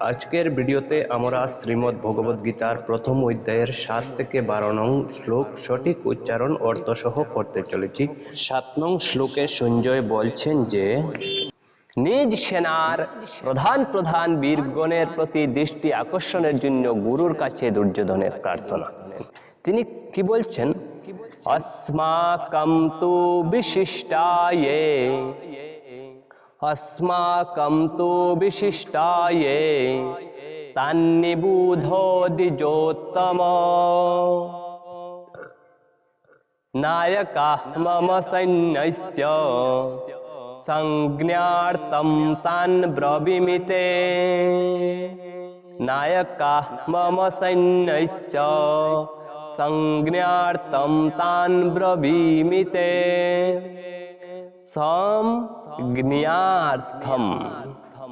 আজকের ভিডিওতে আমরা শ্রীমদ্ ভগবদ গীতার প্রথম অধ্যায়ের সাত থেকে বারো নং শ্লোক সঠিক উচ্চারণ অর্থসহ করতে চলেছি। সাত নং শ্লোকে সঞ্জয় বলছেন যে নিজ সেনার প্রধান প্রধান বীরগণের প্রতি দৃষ্টি আকর্ষণের জন্য গুরুর কাছে দুর্যোধনের প্রার্থনা। তিনি কি বলছেন? অস্মাকম তু বিশিষ্টায়ে अस्माकं तु विशिष्टाये तान्निबुधो द्विजोत्तम नायकाः मम सैन्यस्य संज्ञार्थं तान् ब्रवीमि ते मम सैन्यस्य संज्ञार्थं तान् ब्रवीमि ते সংজ্ঞার্থম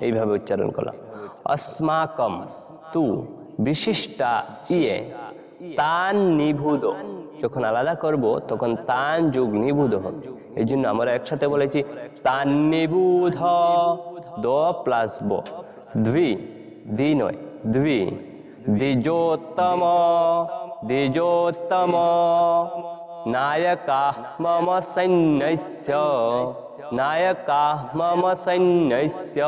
এইভাবে উচ্চারণ করলাম। অস্মাকম তু বিশিষ্টা ইয়ে। তান নিভুদ। যখন আলাদা করব, তখন তান যুগ নিভুদ হবে। এই জন্য আমরা একসাথে বলেছি, তান নিবুধ দ প্লাস ব। দ্বি দ্বি নয়, দ্বি। দ্বিজোত্তম দ্বিজোত্তম। नायकाः मम सैन्यस्य नायकाः मम सैन्यस्य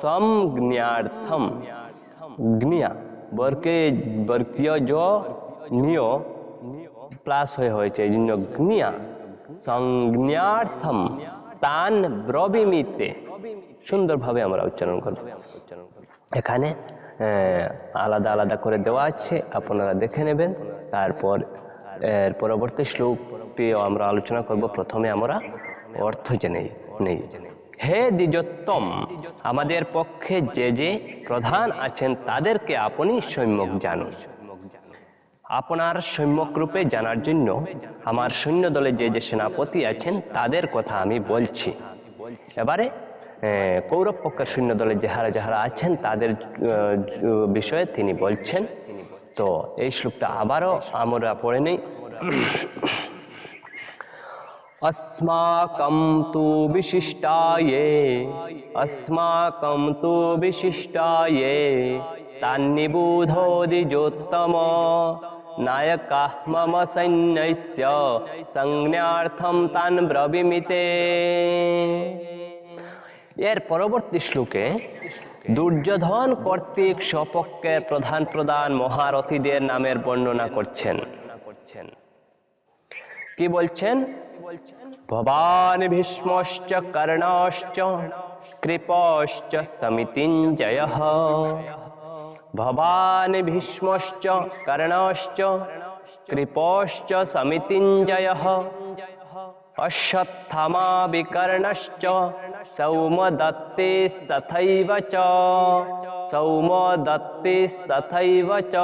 संज्ञार्थम ज्ञा বরকে বর্গীয় জ নিয় প্লাস হয়ে হয়েছে এই জন্য জ্ঞা সংজ্ঞার্থম তান ব্রবিমিতে সুন্দরভাবে আমরা উচ্চারণ করব এখানে আহ, আলাদা আলাদা করে দেওয়া আছে আপনারা দেখে নেবেন তারপর এর পরবর্তী শ্লোকটিও আমরা আলোচনা করব। প্রথমে আমরা অর্থ জেনে নেই। হে দ্বিজোত্তম, আমাদের পক্ষে যে যে প্রধান আছেন, তাদেরকে আপনি সম্যক জানুন। আপনার সম্যক রূপে জানার জন্য আমার সৈন্য দলে যে যে সেনাপতি আছেন, তাদের কথা আমি বলছি। এবারে কৌরব পক্ষের সৈন্য দলে যাহারা যাহারা আছেন, তাদের বিষয়ে তিনি বলছেন তো এই শ্লোকটা আবারও আমরা পড়ে নেই अस्माकं तु विशिष्टाये अस्माकं तु विशिष्टाये तान्निबुधो द्विजोत्तम नायकाः मम सैन्यस्य संज्ञार्थं तान् ব্রবীমিতে এর পরবর্তী শ্লোকে দুর্যোধন কর্তৃক সপক্ষের প্রধান প্রধান মহারথীদের নামের বর্ণনা করছেন। কি বলছেন? ভবান ভীষ্মশ্চ কর্ণশ্চ কৃপশ্চ সমিতিঞ্জয় ভবান ভীষ্মশ্চ কর্ণশ্চ কৃপশ্চ সমিতিঞ্জয় অশ্বত্থামা বিকর্ণশ্চ সৌমদত্তিস্তথৈব চ সৌমদত্তিস্তথৈব চ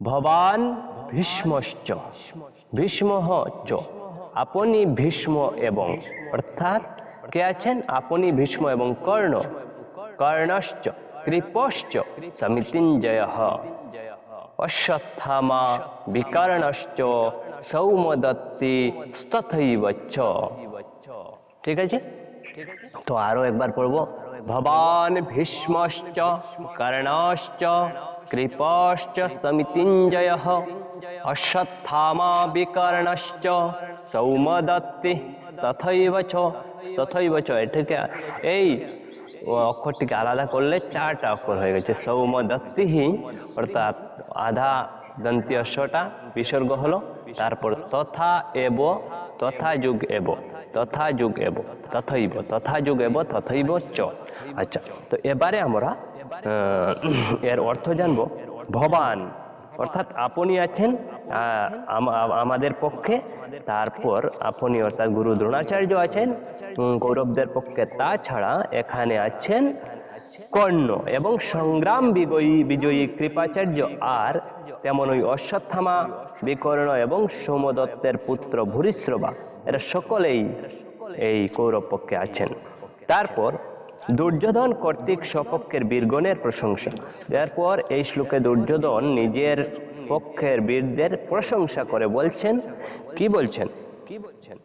ভবান ভীষ্মশ্চ ভীষ্ম চ আপনি ভীষ্ম এবং অর্থাৎ কে আছেন আপনি ভীষ্ম এবং কর্ণ কর্ণশ্চ কৃপশ্চ সমিতিঞ্জয় অশ্বত্থামা বিকর্ণশ্চ সৌমদত্তি স্তথৈব চ। ঠিক আছে? তো আরও একবার পড়ব। ভবান ভীষ্মশ্চ, কর্ণশ্চ, কৃপশ্চ, সমিতিঞ্জয়, অশ্বত্থামা বিকর্ণশ্চ, সৌমদত্তি তথৈব চ তথৈব চ। এটাকে এই অক্ষরটিকে আলাদা করলে চারটা অক্ষর হয়ে গেছে। সৌমদত্তিহি অর্থাৎ আধা দন্তীয় শটা বিসর্গ হলো তারপর তথা এব তথা যুগ এব তথা যুগ এব তথৈব তথা যুগ এব তথৈব চ। আচ্ছা তো এবারে আমরা এর অর্থ জানব ভবান। অর্থাৎ আপনি আছেন আমাদের পক্ষে তারপর আপনি অর্থাৎ গুরু দ্রোণাচার্য আছেন উম, কৌরবদের পক্ষে তাছাড়া এখানে আছেন কর্ণ এবং সংগ্রাম বিজয়ী বিজয়ী কৃপাচার্য আর তেমনই অশ্বত্থামা, বিকর্ণ এবং সোমদত্তের পুত্র ভূরিশ্রবা। এরা সকলেই এই কৌরব পক্ষে আছেন। তারপর দুর্যোধন কর্তৃক স্বপক্ষের বীরগণের প্রশংসা। এরপর এই শ্লোকে দুর্যোধন নিজের পক্ষের বীরদের প্রশংসা করে বলছেন, কি বলছেন? কি বলছেন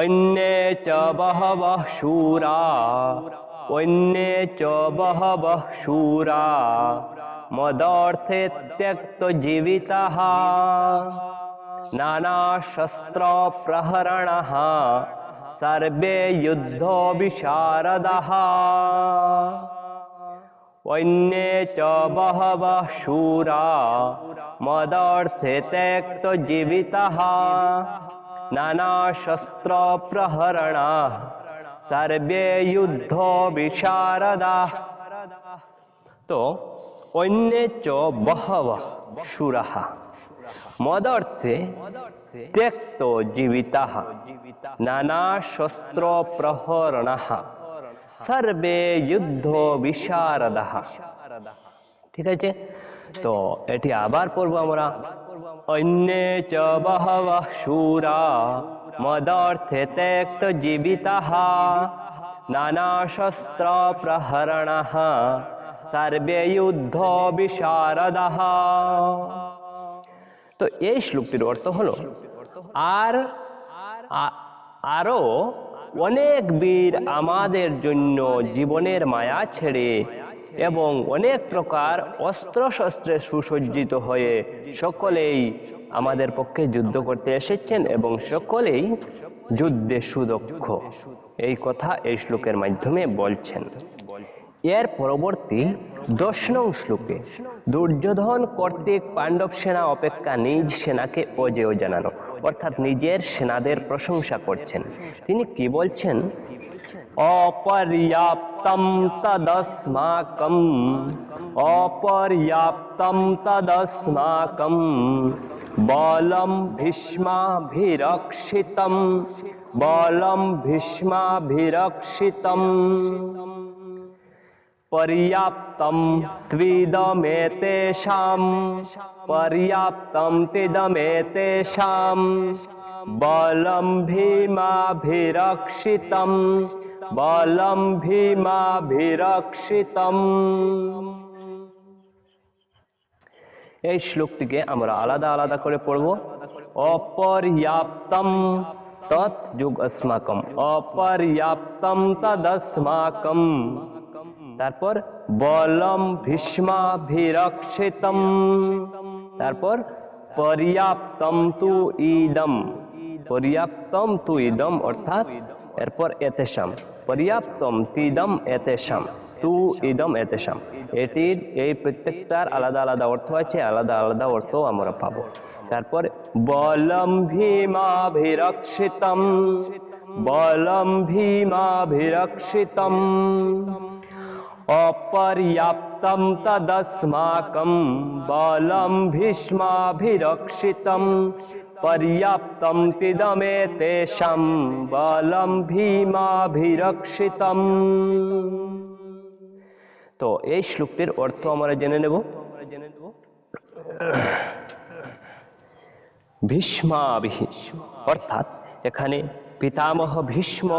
অন্যে চ বহবহ সুরা, অন্যে চ বহবহ সুরা। मदर्थे त्यक्तजीविताः नानाशस्त्रप्रहरणः। सर्वे युद्धविशारदः अन्ये च बहवः शूरा। मदर्थे त्यक्तजीविताः नानाशस्त्रप्रहरणाः। सर्वे युद्धविशारदाः তো অন্যে চ বহবহ সুরাহ। মদর্থে ত্যক্ত জীবিতাহ, নানা শস্ত্র প্রহরণাহ, সর্বে যুদ্ধ বিশারদাহ। ঠিক আছে? তো এটি আবার পড়ব আমরা। অন্যে চ বহবহ সুরা মদর্থে ত্যক্ত জীবিতাহ, নানা শস্ত্র প্রহরণাহ সর্বে যুদ্ধ বিশারদাহ তো এই শ্লোকটির অর্থ হলো, আর আরও অনেক বীর আমাদের জন্য জীবনের মায়া ছেড়ে এবং অনেক প্রকার অস্ত্র শস্ত্রে সুসজ্জিত হয়ে সকলেই আমাদের পক্ষে যুদ্ধ করতে এসেছেন এবং সকলেই যুদ্ধে সুদক্ষ। এই কথা এই শ্লোকের মাধ্যমে বলছেন। এর পরবর্তী দশ নং শ্লোকে, দুর্যোধন কর্তৃক পাণ্ডব সেনা অপেক্ষা নিজ সেনাকে অজেয় জানানো অর্থাৎ নিজের সেনাদের প্রশংসা করছেন। তিনি কি বলছেন? অপর্যাপ্তম তদস্মাকম অপর্যাপ্তম তদস্মাকম, বলম ভীষ্মাভিরক্ষিতম বলম ভীষ্মাভিরক্ষিতম। पर्याप्तं त्विदमेतेषां पर्याप्तं तिदमेतेषां बलं भीमाभिरक्षितं बलं भीमाभिरक्षितम् এই শ্লোকটিকে আমরা আলাদা আলাদা করে পড়ব অপর্যাপ্তম তৎ যুগ अस्माकम অপর্যাপ্তম তদস্মাকম তারপর বলম ভীষ্মাভিরক্ষিতম তারপর পর্যাপ্তম তু ইদম। পর্যাপ্তম তু ইদম অর্থাৎ এরপর এতেশাম। পর্যাপ্তম তিদম এতেশাম। তু ইদম এতেশাম। এটির এই প্রত্যেকটার আলাদা আলাদা অর্থ আছে, আলাদা আলাদা অর্থ আমরা পাবো। তারপর বলম ভীমাভিরক্ষিতম বলম ভীমাভিরক্ষিতম অপর্যাপ্তম তদস্মাকম বলম ভীষ্মাভিরক্ষিতম পর্যাপ্তম তিদমে তেষাম বলম ভীমাভিরক্ষিতম তো এই শ্লোকটির অর্থ আমরা জেনে নেব ভীষ্মাভিহি অর্থাৎ এখানে পিতামহ ভীষ্ম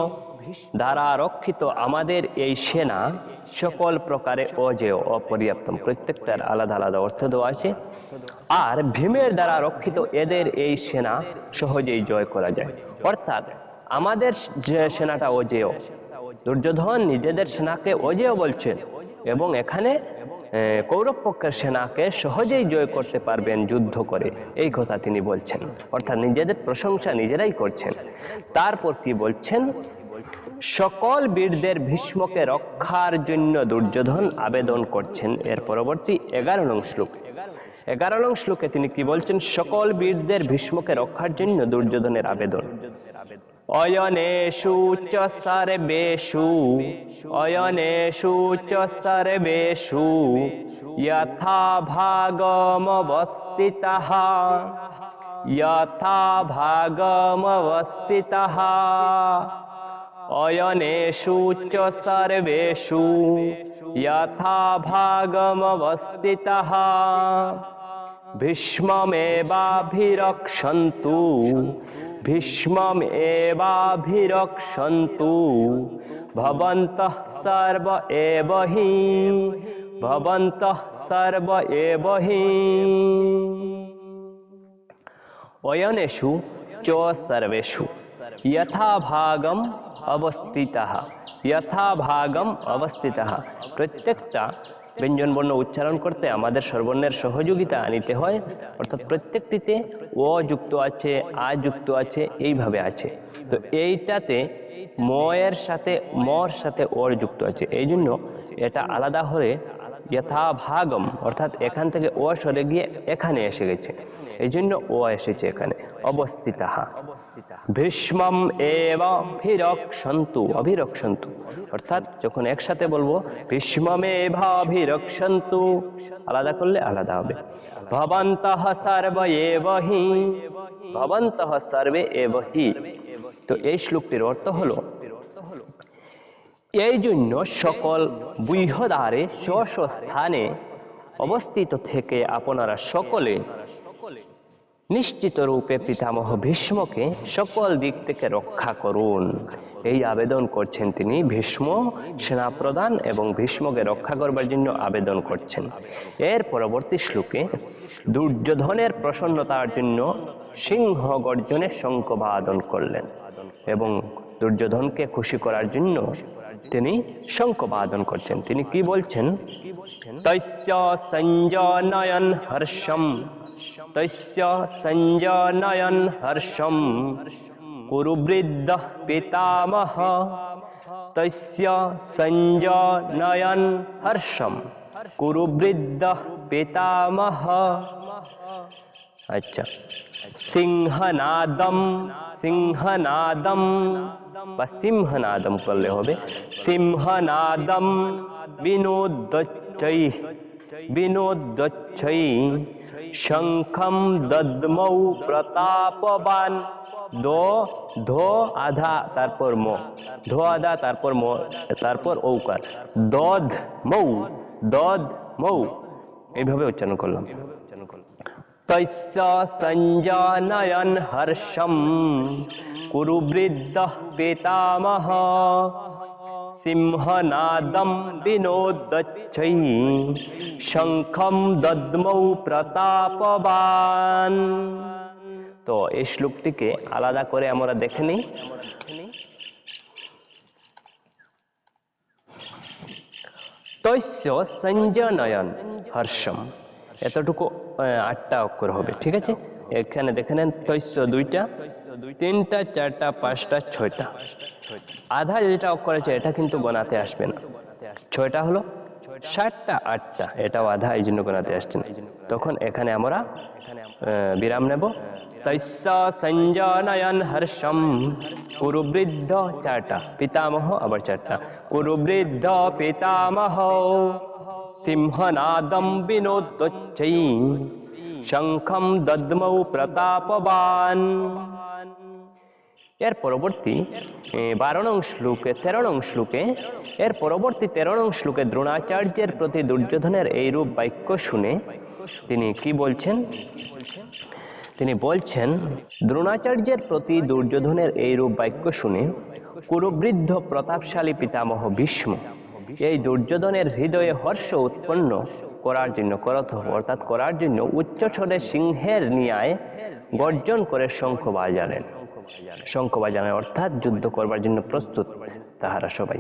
দ্বারা রক্ষিত আমাদের এই সেনা সকল প্রকারে অজেয়, অপর্যাপ্তম। প্রত্যেকটার আলাদা আলাদা অর্থ দেওয়া আছে। আর ভীমের দ্বারা রক্ষিত এদের এই সেনা সহজেই জয় করা যায়। অর্থাৎ আমাদের যে সেনাটা অজেয়, দুর্যোধন নিজেদের সেনাকে অজেয় বলছেন এবং এখানে কৌরব পক্ষের সেনাকে সহজেই জয় করতে পারবেন যুদ্ধ করে। এই কথা তিনি বলছেন। অর্থাৎ নিজেদের প্রশংসা নিজেরাই করছেন। তারপর কি বলছেন? সকল বীরদের ভীষ্মকে রক্ষার জন্য দুর্যোধন আবেদন করছেন। এর পরবর্তী এগারো নং শ্লোক। এগারো নং শ্লোকে তিনি কি বলছেন? সকল বীরদের ভীষ্মকে রক্ষার জন্য দুর্যোধনের আবেদন। অয়নেষু চ সর্বেষু, অয়নেষু চ সর্বেষু, যথা ভাগমবস্থিতः যথা ভাগমবস্থিতः। अयनेषु च यथा भागमवस्थितः भीष्ममेवाभिरक्षन्तु। भीष्ममेवाभिरक्षन्तु। भवन्तः सर्व एव हि। भवन्तः सर्व एव हि। अयनेषु च सर्वेषु यथा भागम অবস্থিতাহ যথাভাগম অবস্থিতাহ প্রত্যেকটা ব্যঞ্জন বর্ণ উচ্চারণ করতে আমাদের স্বরবর্ণের সহযোগিতা আনিতে হয়। অর্থাৎ প্রত্যেকটিতে অ যুক্ত আছে, আ যুক্ত আছে, এইভাবে আছে। তো এইটাতে ম এর সাথে মর সাথে ওর যুক্ত আছে। এই জন্য এটা আলাদা হলে যথাভাগম অর্থাৎ এখান থেকে ও সরে গিয়ে এখানে এসে গেছে। এই জন্য ও এসেছে এখানে। অবস্থিতাহা। ভীষ্মম এব অভিরক্ষন্তু অর্থাৎ যখন একসাথে বলব ভীষ্মমে অভিরক্ষন্তু আলাদা করলে আলাদা হবে। ভবন্তঃ সর্ব এব হি সর্বে এব হি। তো এই শ্লোকটির অর্থ হলো এই জন্য সকল বৃহদারে স্ব স্থানে অবস্থিত থেকে আপনারা সকলে নিশ্চিত রূপে পিতামহ ভীষ্মকে সকল দিক থেকে রক্ষা করুন। এই আবেদন করছেন তিনি ভীষ্ম সেনাপ্রধান এবং ভীষ্মকে রক্ষা করবার জন্য আবেদন করছেন। এর পরবর্তী শ্লোকে, দুর্যোধনের প্রসন্নতার জন্য সিংহ গর্জনে শঙ্খবাদন করলেন এবং দুর্যোধনকে খুশি করার জন্য তিনি শঙ্খবাদন করছেন। তিনি কি বলছেন? সঞ্জনয়ন হর্ষম। সঞ্জনয়ন হর্ষম। কুরু বৃদ্ধ পিতামহ। সঞ্জনয়ন হর্ষম। কুরু বৃদ্ধ পিতামহ। আচ্ছা। সিংহনাদম। সিংহনাদম বা সিংহনাদম করলে হবে সিংহনাদম বিনোদচ্চৈ বিনোদচ্চৈ শঙ্খম দদ্মৌ প্রতাপবান দো ধো আধা তারপর ম ধো আধা তারপর ম তারপর ঔকার দধ মৌ দধ মৌ এইভাবে উচ্চারণ করলাম তস্য সঞ্জানয়ন হর্ষম কুরু বৃদ্ধ পিতামহ সিংহনাদম বিনোদচ্ছৈ শঙ্খম দদ্মৌ প্রতাপবান তো এই শ্লোকটিকে আলাদা করে আমরা দেখে নিই তস্য সঞ্জনয়ন হর্ষম এতটুকু আটটা অক্ষর হবে, ঠিক আছে? এখানে দেখে নেন তৈশ্য দুইটা, তিনটা, চারটা, পাঁচটা, ছয়টা। আধা যেটা অক্ষর আছে, এটা কিন্তু গোনাতে আসবে না। ছয়টা হলো ষাটটা, আটটা, এটাও আধা, এই জন্য গোনাতে আসছে না। তখন এখানে আমরা বিরাম নেব। সঞ্জনয়ন হর্ষম কুরু বৃদ্ধ চারটা, পিতামহ, আবার চারটা। কুরু বৃদ্ধ পিতামহ। সিংহনাদম বিনোদচ্চৈ শঙ্খম দদ্মৌ প্রতাপবান এর পরবর্তী বারো নং শ্লোকে তেরো নং শ্লোকে, এর পরবর্তী তেরো নং শ্লোকে দ্রোণাচার্যের প্রতি দুর্যোধনের এই রূপ বাক্য শুনে তিনি কি বলছেন? তিনি বলছেন, দ্রোণাচার্যের প্রতি দুর্যোধনের এই রূপ বাক্য শুনে কুরুবৃদ্ধ প্রতাপশালী পিতামহ ভীষ্ম এই দুর্যোধনের হৃদয়ে হর্ষ উৎপন্ন করার জন্য করত, অর্থাৎ করার জন্য উচ্চ স্বরে সিংহের নিয়ায় গর্জন করে শঙ্খ বাজালেন। শঙ্খ বাজালেন, অর্থাৎ যুদ্ধ করবার জন্য প্রস্তুত তাহারা সবাই।